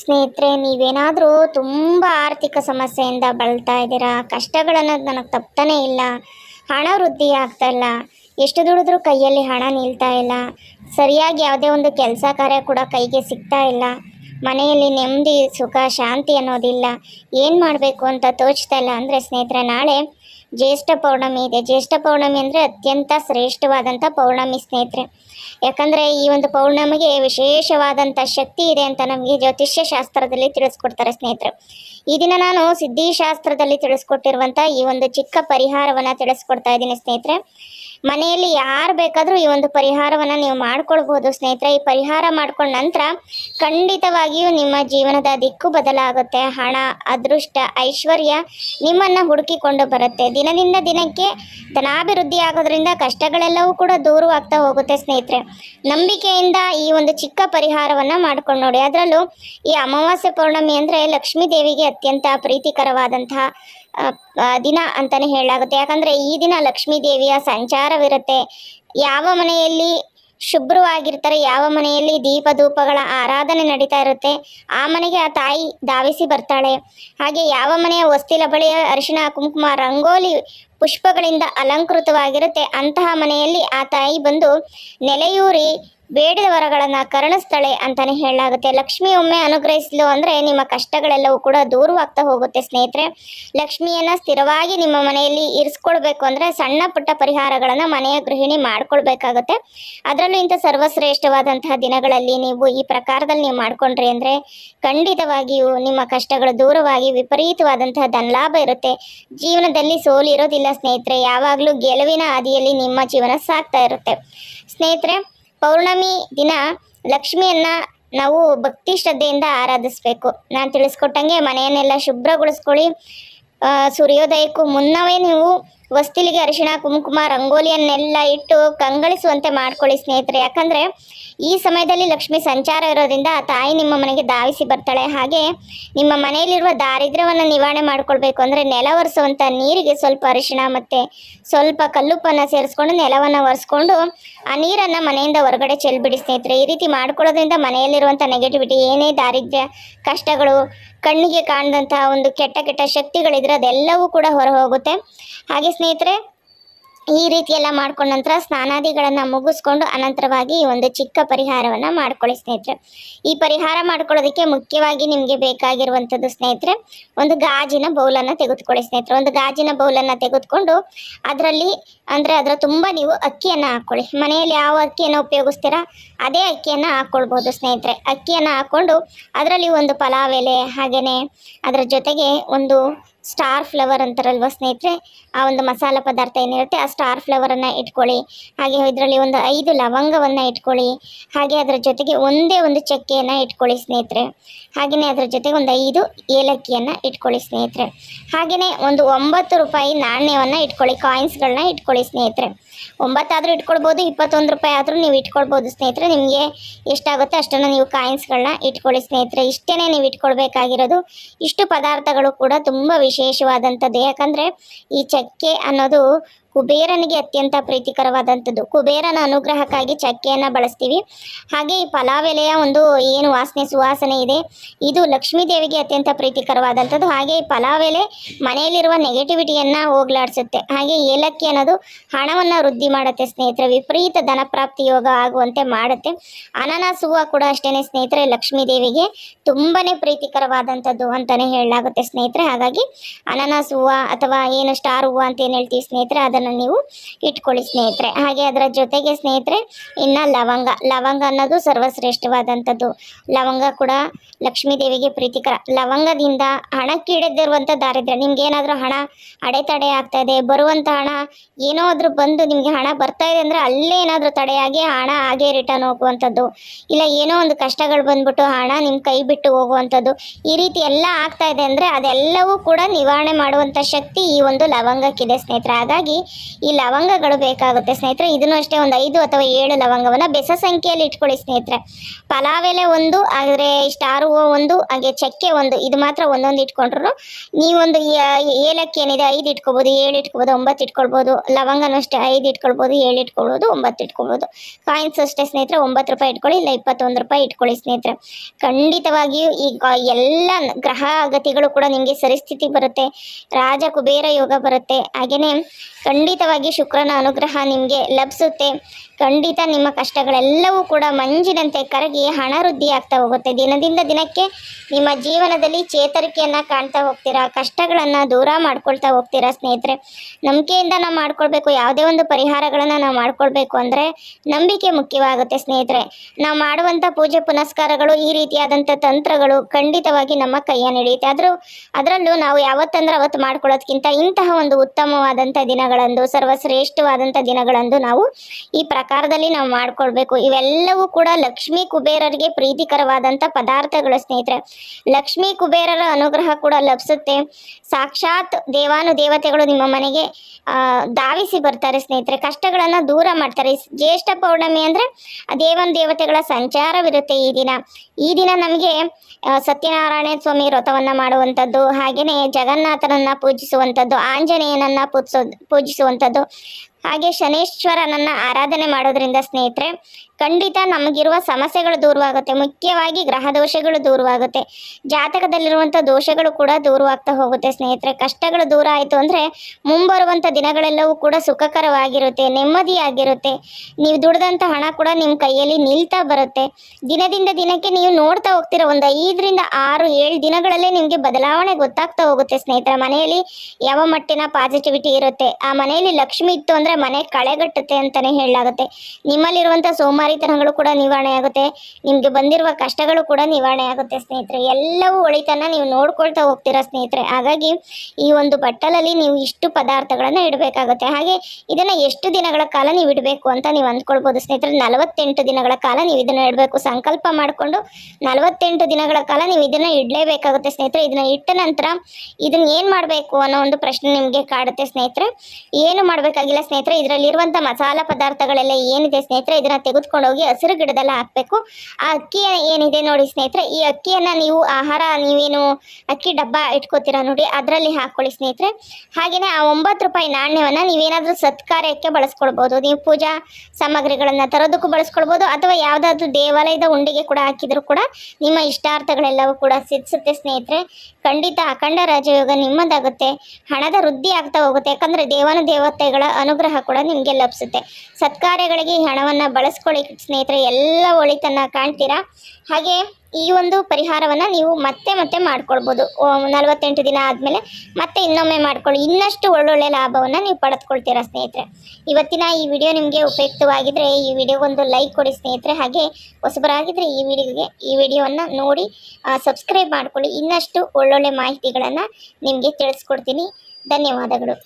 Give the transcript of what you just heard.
ಸ್ನೇಹಿತರೆ, ನೀವೇನಾದರೂ ತುಂಬ ಆರ್ಥಿಕ ಸಮಸ್ಯೆಯಿಂದ ಬಳಲ್ತಾ ಇದ್ದೀರಾ? ಕಷ್ಟಗಳನ್ನೋದು ನನಗೆ ತಪ್ತಾನೇ ಇಲ್ಲ. ಹಣ ವೃದ್ಧಿ ಆಗ್ತಾಯಿಲ್ಲ ಎಷ್ಟು ದುಡಿದ್ರೂ ಕೈಯಲ್ಲಿ ಹಣ ನಿಲ್ತಾ ಇಲ್ಲ. ಸರಿಯಾಗಿ ಯಾವುದೇ ಒಂದು ಕೆಲಸ ಕಾರ್ಯ ಕೂಡ ಕೈಗೆ ಸಿಗ್ತಾ ಇಲ್ಲ. ಮನೆಯಲ್ಲಿ ನೆಮ್ಮದಿ, ಸುಖ, ಶಾಂತಿ ಅನ್ನೋದಿಲ್ಲ. ಏನು ಮಾಡಬೇಕು ಅಂತ ತೋಚ್ತಾ ಇಲ್ಲ. ಅಂದರೆ ಸ್ನೇಹಿತರೆ, ನಾಳೆ ಜ್ಯೇಷ್ಠ ಪೌರ್ಣಮಿ ಇದೆ. ಜ್ಯೇಷ್ಠ ಪೌರ್ಣಮಿ ಅಂದರೆ ಅತ್ಯಂತ ಶ್ರೇಷ್ಠವಾದಂಥ ಪೌರ್ಣಮಿ ಸ್ನೇಹಿತರೆ. ಯಾಕಂದರೆ ಈ ಒಂದು ಪೌರ್ಣಮಿಗೆ ವಿಶೇಷವಾದಂಥ ಶಕ್ತಿ ಇದೆ ಅಂತ ನಮಗೆ ಜ್ಯೋತಿಷ್ಯ ಶಾಸ್ತ್ರದಲ್ಲಿ ತಿಳಿಸ್ಕೊಡ್ತಾರೆ ಸ್ನೇಹಿತರೆ. ಈ ದಿನ ನಾನು ಸಿದ್ಧಿಶಾಸ್ತ್ರದಲ್ಲಿ ತಿಳಿಸ್ಕೊಟ್ಟಿರುವಂಥ ಈ ಒಂದು ಚಿಕ್ಕ ಪರಿಹಾರವನ್ನು ತಿಳಿಸ್ಕೊಡ್ತಾ ಇದ್ದೀನಿ ಸ್ನೇಹಿತರೆ. ಮನೆಯಲ್ಲಿ ಯಾರು ಬೇಕಾದರೂ ಈ ಒಂದು ಪರಿಹಾರವನ್ನು ನೀವು ಮಾಡ್ಕೊಳ್ಬೋದು. ಸ್ನೇಹಿತರೆ, ಈ ಪರಿಹಾರ ಮಾಡ್ಕೊಂಡ ನಂತರ ಖಂಡಿತವಾಗಿಯೂ ನಿಮ್ಮ ಜೀವನದ ದಿಕ್ಕು ಬದಲಾಗುತ್ತೆ. ಹಣ, ಅದೃಷ್ಟ, ಐಶ್ವರ್ಯ ನಿಮ್ಮನ್ನು ಹುಡುಕಿಕೊಂಡು ಬರುತ್ತೆ. ದಿನದಿಂದ ದಿನಕ್ಕೆ ಧನಾಭಿವೃದ್ಧಿ ಆಗೋದ್ರಿಂದ ಕಷ್ಟಗಳೆಲ್ಲವೂ ಕೂಡ ದೂರವಾಗ್ತಾ ಹೋಗುತ್ತೆ ಸ್ನೇಹಿತರೆ. ನಂಬಿಕೆಯಿಂದ ಈ ಒಂದು ಚಿಕ್ಕ ಪರಿಹಾರವನ್ನು ಮಾಡ್ಕೊಂಡು ನೋಡಿ. ಅದರಲ್ಲೂ ಈ ಅಮಾವಾಸ್ಯೆ ಪೌರ್ಣಮಿ ಅಂದರೆ ಲಕ್ಷ್ಮೀ ದೇವಿಗೆ ಅತ್ಯಂತ ಪ್ರೀತಿಕರವಾದಂತಹ ದಿನ ಅಂತಾನೆ ಹೇಳಲಾಗುತ್ತೆ. ಯಾಕಂದ್ರೆ ಈ ದಿನ ಲಕ್ಷ್ಮೀ ದೇವಿಯ ಸಂಚಾರವಿರುತ್ತೆ. ಯಾವ ಮನೆಯಲ್ಲಿ ಶುಭ್ರವಾಗಿರ್ತಾರೆ, ಯಾವ ಮನೆಯಲ್ಲಿ ದೀಪ ಧೂಪಗಳ ಆರಾಧನೆ ನಡೀತಾ ಇರುತ್ತೆ, ಆ ಮನೆಗೆ ಆ ತಾಯಿ ಧಾವಿಸಿ ಬರ್ತಾಳೆ. ಹಾಗೆ ಯಾವ ಮನೆಯ ಹೊಸ್ತಿಲ ಬಳಿಯ ಅರಿಶಿನ ಕುಂಕುಮ, ರಂಗೋಲಿ ಪುಷ್ಪಗಳಿಂದ ಅಲಂಕೃತವಾಗಿರುತ್ತೆ. ಅಂತಹ ಮನೆಯಲ್ಲಿ ಆ ತಾಯಿ ಬಂದು ನೆಲೆಯೂರಿ ಬೇಡಿದ ವರಗಳನ್ನು ಕರುಣಿಸ್ತಾಳೆ ಅಂತಾನೆ ಹೇಳಲಾಗುತ್ತೆ. ಲಕ್ಷ್ಮಿ ಒಮ್ಮೆ ಅನುಗ್ರಹಿಸಲು ಅಂದರೆ ನಿಮ್ಮ ಕಷ್ಟಗಳೆಲ್ಲವೂ ಕೂಡ ದೂರವಾಗ್ತಾ ಹೋಗುತ್ತೆ ಸ್ನೇಹಿತರೆ. ಲಕ್ಷ್ಮಿಯನ್ನ ಸ್ಥಿರವಾಗಿ ನಿಮ್ಮ ಮನೆಯಲ್ಲಿ ಇರಿಸ್ಕೊಳ್ಬೇಕು ಅಂದರೆ ಸಣ್ಣ ಪುಟ್ಟ ಪರಿಹಾರಗಳನ್ನು ಮನೆಯ ಗೃಹಿಣಿ ಮಾಡ್ಕೊಳ್ಬೇಕಾಗುತ್ತೆ. ಅದರಲ್ಲೂ ಇಂಥ ಸರ್ವಶ್ರೇಷ್ಠವಾದಂತಹ ದಿನಗಳಲ್ಲಿ ನೀವು ಈ ಪ್ರಕಾರದಲ್ಲಿ ನೀವು ಮಾಡ್ಕೊಂಡ್ರಿ ಅಂದರೆ ಖಂಡಿತವಾಗಿಯೂ ನಿಮ್ಮ ಕಷ್ಟಗಳು ದೂರವಾಗಿ ವಿಪರೀತವಾದಂತಹ ಧನಲಾಭ ಇರುತ್ತೆ. ಜೀವನದಲ್ಲಿ ಸೋಲಿರೋದಿಲ್ಲ ಸ್ನೇಹಿತರೆ. ಯಾವಾಗಲೂ ಗೆಲುವಿನ ಹಾದಿಯಲ್ಲಿ ನಿಮ್ಮ ಜೀವನ ಸಾಗ್ತಾ ಇರುತ್ತೆ. ಸ್ನೇಹಿತರೆ ಪೌರ್ಣಮಿ ದಿನ ಲಕ್ಷ್ಮಿಯನ್ನ ನಾವು ಭಕ್ತಿ ಶ್ರದ್ಧೆಯಿಂದ ಆರಾಧಿಸ್ಬೇಕು. ನಾನು ತಿಳಿಸ್ಕೊಟ್ಟಂಗೆ ಮನೆಯನ್ನೆಲ್ಲ ಶುಭ್ರಗೊಳಿಸ್ಕೊಳ್ಳಿ. ಸೂರ್ಯೋದಯಕ್ಕೂ ಮುನ್ನವೇ ನೀವು ವಸ್ತಿಲಿಗೆ ಅರಿಶಿಣ, ಕುಂಕುಮ, ರಂಗೋಲಿಯನ್ನೆಲ್ಲ ಇಟ್ಟು ಕಂಗಳಿಸುವಂತೆ ಮಾಡ್ಕೊಳ್ಳಿ ಸ್ನೇಹಿತರೆ. ಯಾಕಂದರೆ ಈ ಸಮಯದಲ್ಲಿ ಲಕ್ಷ್ಮಿ ಸಂಚಾರ ಇರೋದ್ರಿಂದ ಆ ತಾಯಿ ನಿಮ್ಮ ಮನೆಗೆ ಧಾವಿಸಿ ಬರ್ತಾಳೆ. ಹಾಗೆ ನಿಮ್ಮ ಮನೆಯಲ್ಲಿರುವ ದಾರಿದ್ರ್ಯವನ್ನು ನಿವಾರಣೆ ಮಾಡ್ಕೊಳ್ಬೇಕು. ಅಂದರೆ ನೆಲ ಒರೆಸುವಂಥ ನೀರಿಗೆ ಸ್ವಲ್ಪ ಅರಿಶಿಣ ಮತ್ತು ಸ್ವಲ್ಪ ಕಲ್ಲುಪ್ಪನ್ನು ಸೇರಿಸ್ಕೊಂಡು ನೆಲವನ್ನು ಒರೆಸ್ಕೊಂಡು ಆ ನೀರನ್ನು ಮನೆಯಿಂದ ಹೊರಗಡೆ ಚೆಲ್ಬಿಡಿ ಸ್ನೇಹಿತರೆ. ಈ ರೀತಿ ಮಾಡ್ಕೊಳ್ಳೋದ್ರಿಂದ ಮನೆಯಲ್ಲಿರುವಂಥ ನೆಗೆಟಿವಿಟಿ ಏನೇ ದಾರಿದ್ರ್ಯ, ಕಷ್ಟಗಳು, ಕಣ್ಣಿಗೆ ಕಾಣದಂತಹ ಒಂದು ಕೆಟ್ಟ ಕೆಟ್ಟ ಶಕ್ತಿಗಳಿದ್ರೆ ಅದೆಲ್ಲವೂ ಕೂಡ ಹೊರ ಹೋಗುತ್ತೆ ಹಾಗೆ ಸ್ನೇಹಿತರೆ, ಈ ರೀತಿ ಎಲ್ಲ ಮಾಡ್ಕೊಂಡ ನಂತರ ಸ್ನಾನಾದಿಗಳನ್ನು ಮುಗಿಸ್ಕೊಂಡು ಅನಂತರವಾಗಿ ಒಂದು ಚಿಕ್ಕ ಪರಿಹಾರವನ್ನು ಮಾಡ್ಕೊಳ್ಳಿ ಸ್ನೇಹಿತರೆ. ಈ ಪರಿಹಾರ ಮಾಡ್ಕೊಳ್ಳೋದಕ್ಕೆ ಮುಖ್ಯವಾಗಿ ನಿಮಗೆ ಬೇಕಾಗಿರುವಂಥದ್ದು ಸ್ನೇಹಿತರೆ, ಒಂದು ಗಾಜಿನ ಬೌಲನ್ನು ತೆಗೆದುಕೊಳ್ಳಿ ಸ್ನೇಹಿತರೆ. ಒಂದು ಗಾಜಿನ ಬೌಲನ್ನು ತೆಗೆದುಕೊಂಡು ಅದರಲ್ಲಿ ಅಂದರೆ ಅದರ ತುಂಬ ನೀವು ಅಕ್ಕಿಯನ್ನು ಹಾಕ್ಕೊಳ್ಳಿ. ಮನೆಯಲ್ಲಿ ಯಾವ ಅಕ್ಕಿಯನ್ನು ಉಪಯೋಗಿಸ್ತೀರಾ, ಅದೇ ಅಕ್ಕಿಯನ್ನು ಹಾಕ್ಕೊಳ್ಬೋದು ಸ್ನೇಹಿತರೆ. ಅಕ್ಕಿಯನ್ನು ಹಾಕ್ಕೊಂಡು ಅದರಲ್ಲಿ ಒಂದು ಪಲಾವ್ ಎಲೆ ಹಾಗೆಯೇ ಅದರ ಜೊತೆಗೆ ಒಂದು ಸ್ಟಾರ್ ಫ್ಲವರ್ ಅಂತಾರಲ್ವ ಸ್ನೇಹಿತರೆ? ಆ ಒಂದು ಮಸಾಲ ಪದಾರ್ಥ ಏನಿರುತ್ತೆ, ಆ ಸ್ಟಾರ್ ಫ್ಲವರನ್ನು ಇಟ್ಕೊಳ್ಳಿ. ಹಾಗೆ ಇದರಲ್ಲಿ ಒಂದು ಐದು ಲವಂಗವನ್ನು ಇಟ್ಕೊಳ್ಳಿ. ಹಾಗೆ ಅದರ ಜೊತೆಗೆ ಒಂದೇ ಒಂದು ಚಕ್ಕೆಯನ್ನು ಇಟ್ಕೊಳ್ಳಿ ಸ್ನೇಹಿತರೆ. ಹಾಗೆಯೇ ಅದರ ಜೊತೆಗೆ ಒಂದು ಐದು ಏಲಕ್ಕಿಯನ್ನು ಇಟ್ಕೊಳ್ಳಿ ಸ್ನೇಹಿತರೆ. ಹಾಗೆಯೇ ಒಂದು ಒಂಬತ್ತು ರೂಪಾಯಿ ನಾಣ್ಯವನ್ನು ಇಟ್ಕೊಳ್ಳಿ ಕಾಯಿನ್ಸ್ಗಳನ್ನ ಇಟ್ಕೊಳ್ಳಿ ಸ್ನೇಹಿತರೆ. ಒಂಬತ್ತಾದರೂ ಇಟ್ಕೊಳ್ಬೋದು, ಇಪ್ಪತ್ತೊಂದು ರೂಪಾಯಿ ಆದರೂ ನೀವು ಇಟ್ಕೊಳ್ಬೋದು ಸ್ನೇಹಿತರೆ. ನಿಮಗೆ ಎಷ್ಟಾಗುತ್ತೆ ಅಷ್ಟನ್ನು ನೀವು ಕಾಯಿನ್ಸ್ಗಳನ್ನ ಇಟ್ಕೊಳ್ಳಿ ಸ್ನೇಹಿತರೆ. ಇಷ್ಟೇ ನೀವು ಇಟ್ಕೊಳ್ಬೇಕಾಗಿರೋದು ಇಷ್ಟು ಪದಾರ್ಥಗಳು ಕೂಡ ತುಂಬ ವಿಶೇಷವಾದಂಥದ್ದು. ಯಾಕಂದರೆ ಈ ಚಕ್ಕೆ ಅನ್ನೋದು ಕುಬೇರನಿಗೆ ಅತ್ಯಂತ ಪ್ರೀತಿಕರವಾದಂಥದ್ದು. ಕುಬೇರನ ಅನುಗ್ರಹಕ್ಕಾಗಿ ಚಕ್ಕೆಯನ್ನು ಬಳಸ್ತೀವಿ. ಹಾಗೆ ಈ ಪಲಾವ್ ಎಲೆಯ ಒಂದು ಏನು ವಾಸನೆ, ಸುವಾಸನೆ ಇದೆ. ಇದು ಲಕ್ಷ್ಮೀ ದೇವಿಗೆ ಅತ್ಯಂತ ಪ್ರೀತಿಕರವಾದಂಥದ್ದು. ಹಾಗೆ ಈ ಪಲಾವ್ ಎಲೆ ಮನೆಯಲ್ಲಿರುವ ನೆಗೆಟಿವಿಟಿಯನ್ನು ಹೋಗ್ಲಾಡಿಸುತ್ತೆ. ಹಾಗೆ ಏಲಕ್ಕಿ ಅನ್ನೋದು ಹಣವನ್ನು ವೃದ್ಧಿ ಮಾಡುತ್ತೆ ಸ್ನೇಹಿತರೆ. ವಿಪರೀತ ಧನಪ್ರಾಪ್ತಿ ಯೋಗ ಆಗುವಂತೆ ಮಾಡುತ್ತೆ. ಅನಾನಸ್ ಹೂವು ಕೂಡ ಅಷ್ಟೇ ಸ್ನೇಹಿತರೆ ಲಕ್ಷ್ಮೀ ದೇವಿಗೆ ತುಂಬಾ ಪ್ರೀತಿಕರವಾದಂಥದ್ದು ಅಂತಲೇ ಹೇಳಲಾಗುತ್ತೆ ಸ್ನೇಹಿತರೆ. ಹಾಗಾಗಿ ಅನಾನಸ್ ಹೂವು ಅಥವಾ ಏನು ಸ್ಟಾರ್ ಹೂವು ಅಂತ ಏನು ಹೇಳ್ತೀವಿ ಸ್ನೇಹಿತರೆ ಅದನ್ನು ನೀವು ಇಟ್ಕೊಳ್ಳಿ ಸ್ನೇಹಿತರೆ. ಹಾಗೆ ಅದರ ಜೊತೆಗೆ ಸ್ನೇಹಿತರೆ, ಇನ್ನು ಲವಂಗ. ಲವಂಗ ಅನ್ನೋದು ಸರ್ವಶ್ರೇಷ್ಠವಾದಂಥದ್ದು. ಲವಂಗ ಕೂಡ ಲಕ್ಷ್ಮೀ ದೇವಿಗೆ ಪ್ರೀತಿಕರ. ಲವಂಗದಿಂದ ಹಣಕ್ಕಿಡದಿರುವಂಥ ದಾರಿದ್ರ್ಯ. ನಿಮ್ಗೆ ಏನಾದರೂ ಹಣ ಅಡೆತಡೆ ಆಗ್ತಾ ಇದೆ, ಬರುವಂಥ ಹಣ ಏನೋ ಆದ್ರೂ ಬಂದು ನಿಮಗೆ ಹಣ ಬರ್ತಾ ಇದೆ ಅಂದರೆ ಅಲ್ಲೇ ಏನಾದರೂ ತಡೆಯಾಗಿ ಹಣ ಹಾಗೆ ರಿಟರ್ನ್ ಹೋಗುವಂಥದ್ದು. ಇಲ್ಲ, ಏನೋ ಒಂದು ಕಷ್ಟಗಳು ಬಂದ್ಬಿಟ್ಟು ಹಣ ನಿಮ್ಮ ಕೈ ಬಿಟ್ಟು ಹೋಗುವಂಥದ್ದು. ಈ ರೀತಿ ಎಲ್ಲ ಆಗ್ತಾ ಇದೆ ಅಂದರೆ ಅದೆಲ್ಲವೂ ಕೂಡ ನಿವಾರಣೆ ಮಾಡುವಂಥ ಶಕ್ತಿ ಈ ಒಂದು ಲವಂಗಕ್ಕಿದೆ ಸ್ನೇಹಿತರೆ. ಹಾಗಾಗಿ ಈ ಲವಂಗಗಳು ಬೇಕಾಗುತ್ತೆ ಸ್ನೇಹಿತರೆ. ಇದನ್ನು ಅಷ್ಟೇ ಒಂದು ಐದು ಅಥವಾ ಏಳು ಲವಂಗವನ್ನು ಬೆಸ ಸಂಖ್ಯೆಯಲ್ಲಿ ಇಟ್ಕೊಳ್ಳಿ ಸ್ನೇಹಿತರೆ. ಪಲಾವ್ ಎಲೆ ಒಂದು, ಆದರೆ ಸ್ಟಾರ್ ಒಂದು, ಹಾಗೆ ಚಕ್ಕೆ ಒಂದು, ಇದು ಮಾತ್ರ ಒಂದೊಂದು ಇಟ್ಕೊಂಡ್ರು ನೀವೊಂದು ಏಲಕ್ಕಿ ಏನಿದೆ ಐದು ಇಟ್ಕೊಬೋದು, ಏಳು ಇಟ್ಕೊಬೋದು, ಒಂಬತ್ತು ಇಟ್ಕೊಳ್ಬೋದು, ಲವಂಗನೂ ಅಷ್ಟೇ ಐದು ಇಟ್ಕೊಳ್ಬೋದು, ಏಳು ಇಟ್ಕೊಳ್ಬೋದು, ಒಂಬತ್ತು ಇಟ್ಕೊಳ್ಬೋದು. ಕಾಯಿನ್ಸ್ ಅಷ್ಟೇ ಸ್ನೇಹಿತರೆ, ಒಂಬತ್ತು ರೂಪಾಯಿ ಇಟ್ಕೊಳ್ಳಿ, ಇಲ್ಲ ಇಪ್ಪತ್ತೊಂದು ರೂಪಾಯಿ ಇಟ್ಕೊಳ್ಳಿ ಸ್ನೇಹಿತರೆ. ಖಂಡಿತವಾಗಿಯೂ ಈಗ ಎಲ್ಲ ಗ್ರಹ ಗತಿಗಳು ಕೂಡ ನಿಮಗೆ ಸರಿಸ್ಥಿತಿ ಬರುತ್ತೆ. ರಾಜ ಕುಬೇರ ಯೋಗ ಬರುತ್ತೆ. ಹಾಗೆಯೇ ಖಂಡಿತವಾಗಿ ಶುಕ್ರನ ಅನುಗ್ರಹ ನಿಮಗೆ ಲಭಿಸುತ್ತೆ. ಖಂಡಿತ ನಿಮ್ಮ ಕಷ್ಟಗಳೆಲ್ಲವೂ ಕೂಡ ಮಂಜಿನಂತೆ ಕರಗಿ ಹಣ ವೃದ್ಧಿ ಆಗ್ತಾ ಹೋಗುತ್ತೆ. ದಿನದಿಂದ ದಿನಕ್ಕೆ ನಿಮ್ಮ ಜೀವನದಲ್ಲಿ ಚೇತರಿಕೆಯನ್ನು ಕಾಣ್ತಾ ಹೋಗ್ತೀರಾ? ಕಷ್ಟಗಳನ್ನು ದೂರ ಮಾಡ್ಕೊಳ್ತಾ ಹೋಗ್ತೀರಾ ಸ್ನೇಹಿತರೆ? ನಂಬಿಕೆಯಿಂದ ನಾವು ಮಾಡ್ಕೊಳ್ಬೇಕು, ಯಾವುದೇ ಒಂದು ಪರಿಹಾರಗಳನ್ನು ನಾವು ಮಾಡ್ಕೊಳ್ಬೇಕು ಅಂದರೆ ನಂಬಿಕೆ ಮುಖ್ಯವಾಗುತ್ತೆ ಸ್ನೇಹಿತರೆ. ನಾವು ಮಾಡುವಂಥ ಪೂಜೆ ಪುನಸ್ಕಾರಗಳು ಈ ರೀತಿಯಾದಂಥ ತಂತ್ರಗಳು ಖಂಡಿತವಾಗಿ ನಮ್ಮ ಕೈಯನ್ನು ಹಿಡಿಯುತ್ತೆ ಆದರೂ ಅದರಲ್ಲೂ ನಾವು ಯಾವತ್ತಂದ್ರೆ ಅವತ್ತು ಮಾಡ್ಕೊಳ್ಳೋದಕ್ಕಿಂತ ಇಂತಹ ಒಂದು ಉತ್ತಮವಾದಂಥ ದಿನಗಳಂದು ಸರ್ವಶ್ರೇಷ್ಠವಾದಂಥ ದಿನಗಳಂದು ನಾವು ಈ ಪ್ರಕಾರದಲ್ಲಿ ನಾವು ಮಾಡ್ಕೊಳ್ಬೇಕು. ಇವೆಲ್ಲವೂ ಕೂಡ ಲಕ್ಷ್ಮೀ ಕುಬೇರರಿಗೆ ಪ್ರೀತಿಕರವಾದಂಥ ಪದಾರ್ಥಗಳು ಸ್ನೇಹಿತರೆ. ಲಕ್ಷ್ಮೀ ಕುಬೇರರ ಅನುಗ್ರಹ ಕೂಡ ಲಭಿಸುತ್ತೆ. ಸಾಕ್ಷಾತ್ ದೇವಾನು ದೇವತೆಗಳು ನಿಮ್ಮ ಮನೆಗೆ ಧಾವಿಸಿ ಬರ್ತಾರೆ ಸ್ನೇಹಿತರೆ. ಕಷ್ಟಗಳನ್ನು ದೂರ ಮಾಡ್ತಾರೆ. ಜ್ಯೇಷ್ಠ ಪೌರ್ಣಮಿ ಅಂದರೆ ದೇವನ ದೇವತೆಗಳ ಸಂಚಾರವಿರುತ್ತೆ ಈ ದಿನ. ಈ ದಿನ ನಮಗೆ ಸತ್ಯನಾರಾಯಣ ಸ್ವಾಮಿ ವ್ರತವನ್ನು ಮಾಡುವಂಥದ್ದು ಹಾಗೆಯೇ ಜಗನ್ನಾಥನನ್ನು ಪೂಜಿಸುವಂಥದ್ದು, ಆಂಜನೇಯನನ್ನು ಪೂಜಿಸೋ, ಪೂಜಿಸುವಂಥದ್ದು ಹಾಗೆ ಶನೇಶ್ವರನನ್ನ ಆರಾಧನೆ ಮಾಡೋದ್ರಿಂದ ಸ್ನೇಹಿತರೆ, ಖಂಡಿತ ನಮಗಿರುವ ಸಮಸ್ಯೆಗಳು ದೂರವಾಗುತ್ತೆ. ಮುಖ್ಯವಾಗಿ ಗ್ರಹ ದೋಷಗಳು ದೂರವಾಗುತ್ತೆ. ಜಾತಕದಲ್ಲಿರುವಂಥ ದೋಷಗಳು ಕೂಡ ದೂರವಾಗ್ತಾ ಹೋಗುತ್ತೆ ಸ್ನೇಹಿತರೆ. ಕಷ್ಟಗಳು ದೂರ ಆಯಿತು ಅಂದರೆ ಮುಂಬರುವಂಥ ದಿನಗಳೆಲ್ಲವೂ ಕೂಡ ಸುಖಕರವಾಗಿರುತ್ತೆ, ನೆಮ್ಮದಿಯಾಗಿರುತ್ತೆ. ನೀವು ದುಡ್ದಂಥ ಹಣ ಕೂಡ ನಿಮ್ಮ ಕೈಯಲ್ಲಿ ನಿಲ್ತಾ ಬರುತ್ತೆ. ದಿನದಿಂದ ದಿನಕ್ಕೆ ನೀವು ನೋಡ್ತಾ ಹೋಗ್ತಿರೋ, ಒಂದು ಐದರಿಂದ ಆರು, ಏಳು ದಿನಗಳಲ್ಲೇ ನಿಮಗೆ ಬದಲಾವಣೆ ಗೊತ್ತಾಗ್ತಾ ಹೋಗುತ್ತೆ ಸ್ನೇಹಿತರ. ಮನೆಯಲ್ಲಿ ಯಾವ ಮಟ್ಟಿನ ಪಾಸಿಟಿವಿಟಿ ಇರುತ್ತೆ? ಆ ಮನೆಯಲ್ಲಿ ಲಕ್ಷ್ಮಿ ಇತ್ತು ಅಂದರೆ ಮನೆ ಕಳೆಗಟ್ಟುತ್ತೆ ಅಂತಾನೆ ಹೇಳಲಾಗುತ್ತೆ. ನಿಮ್ಮಲ್ಲಿರುವಂಥ ಸೋಮಾರಿತನಗಳು ಕೂಡ ನಿವಾರಣೆ ಆಗುತ್ತೆ. ನಿಮಗೆ ಬಂದಿರುವ ಕಷ್ಟಗಳು ಕೂಡ ನಿವಾರಣೆ ಆಗುತ್ತೆ ಸ್ನೇಹಿತರೆ. ಎಲ್ಲವೂ ಒಳಿತನ್ನ ನೀವು ನೋಡ್ಕೊಳ್ತಾ ಹೋಗ್ತೀರಾ ಸ್ನೇಹಿತರೆ. ಹಾಗಾಗಿ ಈ ಒಂದು ಬಟ್ಟಲಲ್ಲಿ ನೀವು ಇಷ್ಟು ಪದಾರ್ಥಗಳನ್ನು ಇಡಬೇಕಾಗುತ್ತೆ. ಹಾಗೆ ಇದನ್ನ ಎಷ್ಟು ದಿನಗಳ ಕಾಲ ನೀವು ಇಡಬೇಕು ಅಂತ ನೀವು ಅಂದ್ಕೊಳ್ಬೋದು ಸ್ನೇಹಿತರೆ. ನಲವತ್ತೆಂಟು ದಿನಗಳ ಕಾಲ ನೀವು ಇದನ್ನ ಇಡಬೇಕು. ಸಂಕಲ್ಪ ಮಾಡಿಕೊಂಡು ನಲವತ್ತೆಂಟು ದಿನಗಳ ಕಾಲ ನೀವು ಇದನ್ನ ಇಡಲೇಬೇಕಾಗುತ್ತೆ ಸ್ನೇಹಿತರೆ. ಇದನ್ನ ಇಟ್ಟ ನಂತರ ಇದನ್ನ ಏನು ಮಾಡಬೇಕು ಅನ್ನೋ ಒಂದು ಪ್ರಶ್ನೆ ನಿಮಗೆ ಕಾಡುತ್ತೆ ಸ್ನೇಹಿತರೆ. ಏನು ಮಾಡಬೇಕಾಗಿಲ್ಲ ಸ್ನೇಹಿತರೆ. ಇದರಲ್ಲಿರುವಂಥ ಮಸಾಲ ಪದಾರ್ಥಗಳೆಲ್ಲ ಏನಿದೆ ಸ್ನೇಹಿತರೆ, ಇದನ್ನ ತೆಗೆದುಕೊಂಡು ಹೋಗಿ ಹಸಿರು ಗಿಡದಲ್ಲ ಹಾಕ್ಬೇಕು. ಆ ಅಕ್ಕಿ ಏನಿದೆ ನೋಡಿ ಸ್ನೇಹಿತರೆ, ಈ ಅಕ್ಕಿಯನ್ನ ನೀವು ಆಹಾರ, ನೀವೇನು ಅಕ್ಕಿ ಡಬ್ಬ ಇಟ್ಕೋತೀರಾ ನೋಡಿ, ಅದರಲ್ಲಿ ಹಾಕೊಳ್ಳಿ ಸ್ನೇಹಿತರೆ. ಹಾಗೆಯೇ ಆ ಒಂಬತ್ತು ರೂಪಾಯಿ ನಾಣ್ಯವನ್ನ ನೀವೇನಾದರೂ ಸತ್ಕಾರ್ಯಕ್ಕೆ ಬಳಸ್ಕೊಳ್ಬಹುದು ನೀವು ಪೂಜಾ ಸಾಮಗ್ರಿಗಳನ್ನ ತರೋದಕ್ಕೂ ಬಳಸ್ಕೊಳ್ಬಹುದು ಅಥವಾ ಯಾವುದಾದ್ರೂ ದೇವಾಲಯದ ಉಂಡಿಗೆ ಕೂಡ ಹಾಕಿದ್ರು ಕೂಡ ನಿಮ್ಮ ಇಷ್ಟಾರ್ಥಗಳೆಲ್ಲವೂ ಕೂಡ ಸಿದ್ಧಿಸುತ್ತೆ ಸ್ನೇಹಿತರೆ. ಖಂಡಿತ ಅಖಂಡ ರಾಜಯೋಗ ನಿಮ್ಮದಾಗುತ್ತೆ. ಹಣದ ವೃದ್ಧಿ ಆಗ್ತಾ ಹೋಗುತ್ತೆ. ಯಾಕಂದ್ರೆ ದೇವಾನು ದೇವತೆಗಳ ಅನುಗ್ರಹ ಕೂಡ ನಿಮಗೆ ಲಭಿಸುತ್ತೆ. ಸತ್ಕಾರ್ಯಗಳಿಗೆ ಈ ಹಣವನ್ನು ಬಳಸ್ಕೊಳ್ಳಿ ಸ್ನೇಹಿತರೆ, ಎಲ್ಲ ಒಳಿತನ್ನು ಕಾಣ್ತೀರಾ? ಹಾಗೆ ಈ ಒಂದು ಪರಿಹಾರವನ್ನು ನೀವು ಮತ್ತೆ ಮತ್ತೆ ಮಾಡ್ಕೊಳ್ಬೋದು. ನಲವತ್ತೆಂಟು ದಿನ ಆದಮೇಲೆ ಮತ್ತೆ ಇನ್ನೊಮ್ಮೆ ಮಾಡ್ಕೊಳ್ಳಿ. ಇನ್ನಷ್ಟು ಒಳ್ಳೊಳ್ಳೆ ಲಾಭವನ್ನು ನೀವು ಪಡೆದುಕೊಳ್ತೀರಾ ಸ್ನೇಹಿತರೆ? ಇವತ್ತಿನ ಈ ವಿಡಿಯೋ ನಿಮಗೆ ಉಪಯುಕ್ತವಾಗಿದ್ದರೆ ಈ ವಿಡಿಯೋಗೊಂದು ಲೈಕ್ ಕೊಡಿ ಸ್ನೇಹಿತರೆ. ಹಾಗೆ ಹೊಸಬರಾಗಿದ್ದರೆ ಈ ವಿಡಿಯೋಗೆ, ಈ ವಿಡಿಯೋವನ್ನು ನೋಡಿ ಸಬ್ಸ್ಕ್ರೈಬ್ ಮಾಡ್ಕೊಳ್ಳಿ. ಇನ್ನಷ್ಟು ಒಳ್ಳೊಳ್ಳೆ ಮಾಹಿತಿಗಳನ್ನು ನಿಮಗೆ ತಿಳಿಸ್ಕೊಡ್ತೀನಿ. ಧನ್ಯವಾದಗಳು.